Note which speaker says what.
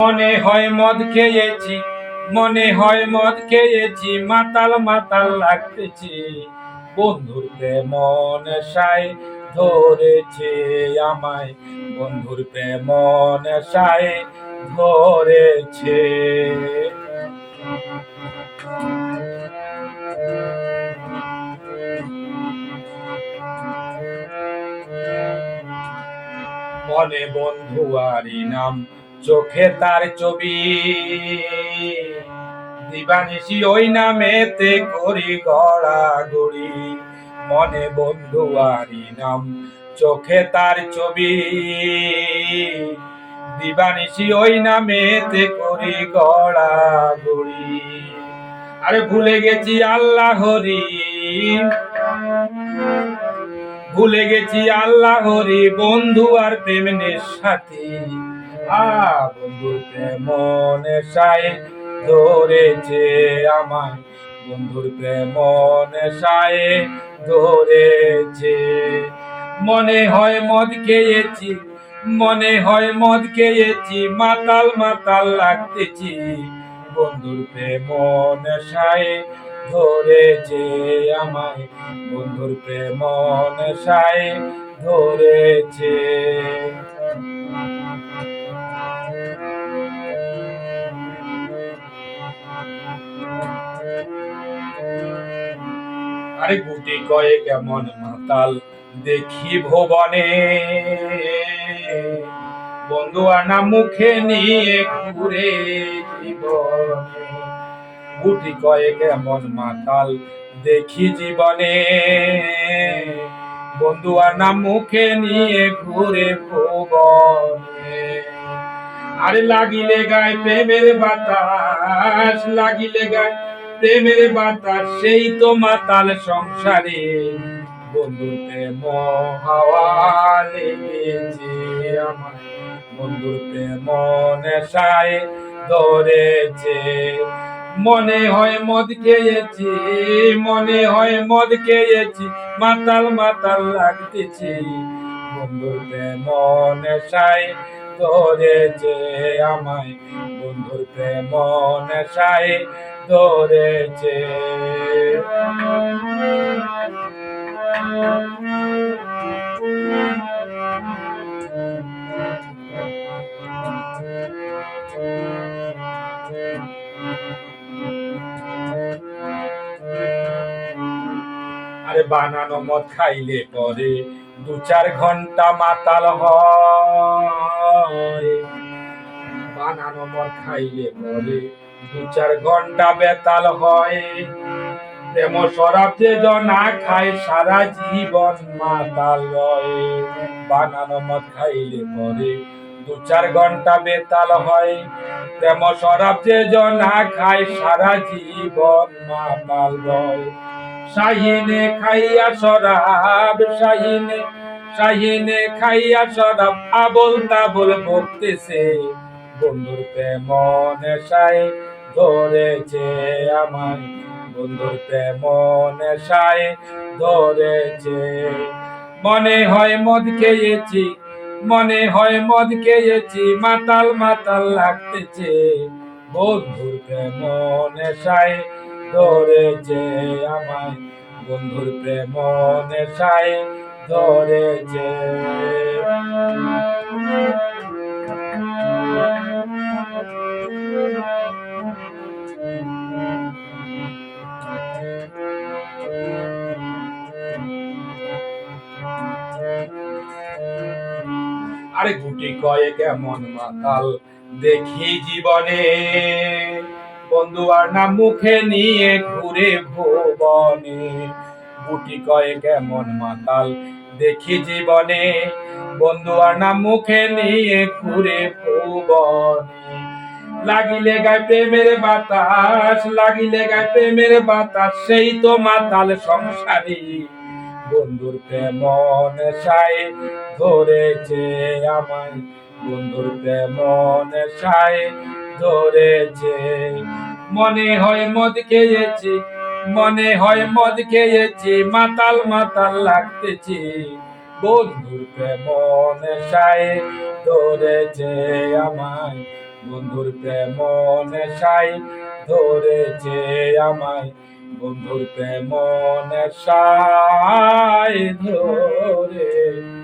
Speaker 1: মনে হয় মদ খেয়েছি, মনে হয় মদ খেয়েছি, মাতাল মাতাল লাগতেছে। বন্ধুর প্রেমন সাই ধরেছে আমায়, বন্ধুর প্রেমন সাই ধরেছে। মনে বন্ধু আরি নাম চোখে তার ছবি। দিবানিসি ওই নামেতে করি গড়াগড়ি মনে বন্ধু আরি নাম, চোখে তার ছবি। দিবানিসি ওই নামেতে করি গড়াগড়ি আরে ভুলে গেছি আল্লাহ হরি। ভুলে গেছি আল্লাহ হরি, বন্ধু আর প্রেমের সাথে আ বন্ধু প্রেমন সাই ধরেছে আমায়। বন্ধুর প্রেমন সাই ধরেছে। মনে হয় মদ খেয়েছি, মনে হয় মদ খেয়েছি, মাতাল মাতাল লাগতেছি। বন্ধুর প্রেমন সাই ধরেছে আমায়। বন্ধুর প্রেমন সাই ধরেছে। আরে গুটি কয়ে কেমন মাতাল দেখি ভুবনে। বন্ধু আনা মুখে নিয়ে ঘুরে গুটি কয়ে কেমন মাতাল দেখি জীবনে। বন্ধু আনা মুখে নিয়ে ঘুরে ভুবনে। আরে লাগিলে গায়ে প্রেমের বাতাস, লাগিলে গায়ে প্রেমের বাতাস সেই তো মাতাল সংসারে। বন্ধুর প্রেম হাওয়া লেগেছে আমার বন্ধুর প্রেম নেশায় ধরেছে। মনে হয় মদ খেয়েছি, মনে হয় মদ খেয়েছি, মাতাল মাতাল লাগতেছে। বন্ধুর প্রেম নেশায় ধরেছে আমায় বন্ধুর প্রেম নেশায় ধরেছে। আরে বানানো মদ খাইলে পরে দু চার ঘণ্টা মাতাল হয়। বানানো মদ খাইলে পরে দু চার ঘণ্টা বেতাল হয়। প্রেম শরাব যে না খায়, সারা জীবন মাতাল রয় বানানো মদ খাইলে পরে দু চার ঘণ্টা বেতাল হয়। প্রেম শরাব যে না খায়, সারা জীবন মাতাল রয় শাহিনে খাইয়া শরাব, শাহিনে শাহিনে খাইয়া শরাব আবল তাবল বকতেছে। বন্ধুর প্রেমন সাই ধরেছে আমায় বন্ধুর প্রেমন সাই ধরেছে। মনে হয় মদ খেয়েছি, মনে হয় মদ খেয়েছি, মাতাল মাতাল লাগতেছে। বন্ধুর প্রেমন সাই ধরেছে আমায় বন্ধুর প্রেমন সাই ধরেছে। আরে গুটি কয়ে কেমন মাতাল দেখি জীবনে। বন্ধু আর না মুখে নিয়ে ঘুরে ভুবনে। গুটি কয়ে কেমন মাতাল দেখি জীবনে। বন্ধু আর না মুখে নিয়ে ঘুরে ভুবনে। লাগিলে গায়ে প্রেমের বাতাস, লাগিলে গায়ে প্রেমের বাতাস, সেই তো মাতাল সংসারী। বন্ধুর প্রেমন সাই ধরেছে আমায়। বন্ধুর প্রেমন সাই ধরেছে। মনে হয় মদ খেয়েছি, মনে হয় মদ খেয়েছি, মাতাল মাতাল লাগতেছি। বন্ধুর প্রেমন সাই ধরেছে আমায়। বন্ধুর প্রেম সাই ধরেছে আমায়। বন্ধুর প্রেম নেশাই ধরেছে